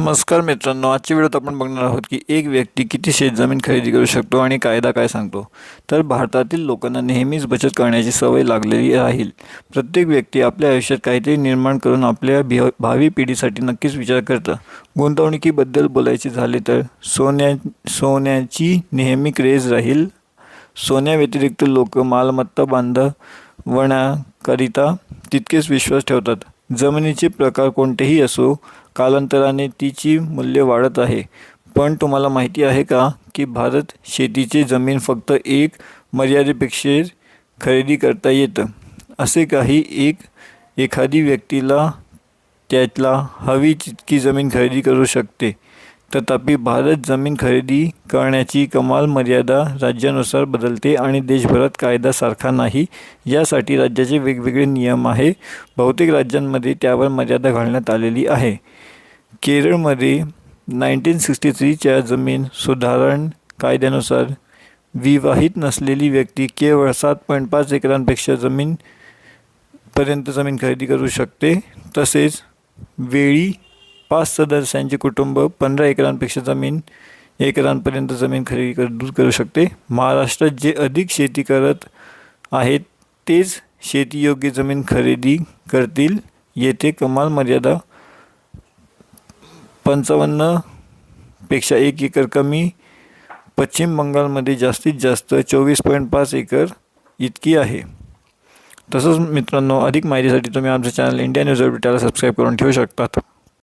नमस्कार मित्रांनो आजच्या व्हिडिओत आपण बघणार आहोत की एक व्यक्ती किती शेतजमीन खरेदी करू शकतो आणि कायदा काय सांगतो. तर भारतातील लोकांना नेहमीच बचत करण्याची सवय लागलेली राहील. प्रत्येक व्यक्ती आपल्या आयुष्यात काहीतरी निर्माण करून आपल्या भि भावी पिढीसाठी नक्कीच विचार करतं. गुंतवणुकीबद्दल बोलायचे झाले तर सोन्या सोन्याची नेहमी क्रेज राहील. सोन्याव्यतिरिक्त लोक मालमत्ता बांधवण्याकरिता तितकेच विश्वास ठेवतात. जमिनीचे प्रकार कोणतेही असो कालांतराने तिची मूल्य वाढत आहे. पण तुम्हाला माहिती आहे का की भारत शेतीची जमीन फक्त एक मर्यादेपेक्षा खरेदी करता येतं? असे काही एक एखादी व्यक्तीला त्यातला हवी तितकी जमीन खरेदी करू शकते. तथापि भारत जमीन खरेदी करण्याची कमाल मर्यादा राज्यानुसार बदलते आणि देशभरात कायदा सारखा नाही यासाठी राज्याचे वेगवेगळे नियम आहे. बहुतेक राज्यांमध्ये त्यावर मर्यादा घालण्यात आलेली आहे. केरळमध्ये नाईन्टीन सिक्स्टी थ्रीच्या जमीन सुधारण कायद्यानुसार विवाहित नसलेली व्यक्ती केवळ सात पॉईंट पाच एकरांपेक्षा जमीनपर्यंत जमीन खरेदी करू शकते. तसेच वेळी पाच सदस्यांचे कुटुंब पंधरा एकरांपेक्षा जमीन एकरांपर्यंत जमीन खरेदी करू करू शकते. महाराष्ट्रात जे अधिक शेती करत आहेत तेच शेतीयोग्य जमीन खरेदी करतील. येथे कमाल मर्यादा पंचावन्नपेक्षा एक एकर कमी. पश्चिम बंगालमध्ये जास्तीत जास्त चोवीस पॉईंट पाच एकर इतकी आहे. तसंच मित्रांनो अधिक माहितीसाठी तुम्ही आमचं चॅनल इंडिया न्यूज अपडेटला सबस्क्राईब करून ठेवू शकतात.